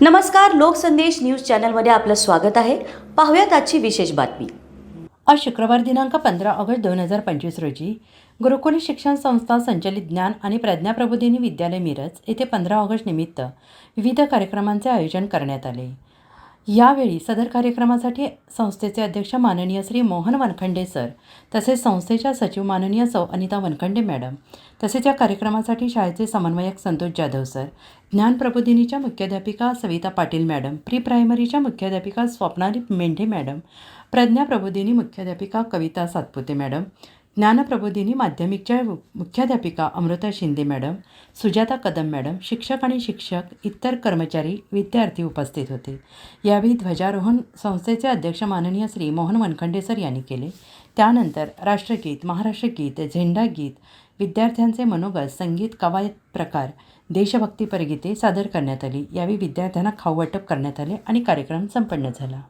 नमस्कार लोकसंदेश न्यूज चॅनलमध्ये आपलं स्वागत आहे. पाहूयात आजची विशेष बातमी. आज शुक्रवार दिनांक पंधरा ऑगस्ट दोन हजार पंचवीस रोजी गुरुकुली शिक्षण संस्था संचलित ज्ञान आणि प्रज्ञाप्रबोधिनी विद्यालय मिरज येथे पंधरा ऑगस्ट निमित्त विविध कार्यक्रमांचे आयोजन करण्यात आले. यावेळी सदर कार्यक्रमासाठी संस्थेचे अध्यक्ष माननीय श्री मोहन वनखंडे सर तसेच संस्थेच्या सचिव माननीय सौ अनिता वनखंडे मॅडम तसेच या कार्यक्रमासाठी शाळेचे समन्वयक संतोष जाधव सर ज्ञान प्रबोधिनीच्या मुख्याध्यापिका सविता पाटील मॅडम प्री प्रायमरीच्या मुख्याध्यापिका स्वप्नाली मेंढे मॅडम प्रज्ञा प्रबोधिनी मुख्याध्यापिका कविता सातपुते मॅडम ज्ञानप्रबोधिनी माध्यमिकच्या मुख्याध्यापिका अमृता शिंदे मॅडम सुजाता कदम मॅडम शिक्षक आणि शिक्षक इतर कर्मचारी विद्यार्थी उपस्थित होते. यावेळी ध्वजारोहण संस्थेचे अध्यक्ष माननीय श्री मोहन वनखंडे सर यांनी केले. त्यानंतर राष्ट्रगीत महाराष्ट्र गीत झेंडा गीत विद्यार्थ्यांचे मनोगत संगीत कवायत प्रकार देशभक्तीपर गीते सादर करण्यात आली. यावेळी विद्यार्थ्यांना खाऊ वाटप करण्यात आले आणि कार्यक्रम संपन्न झाला.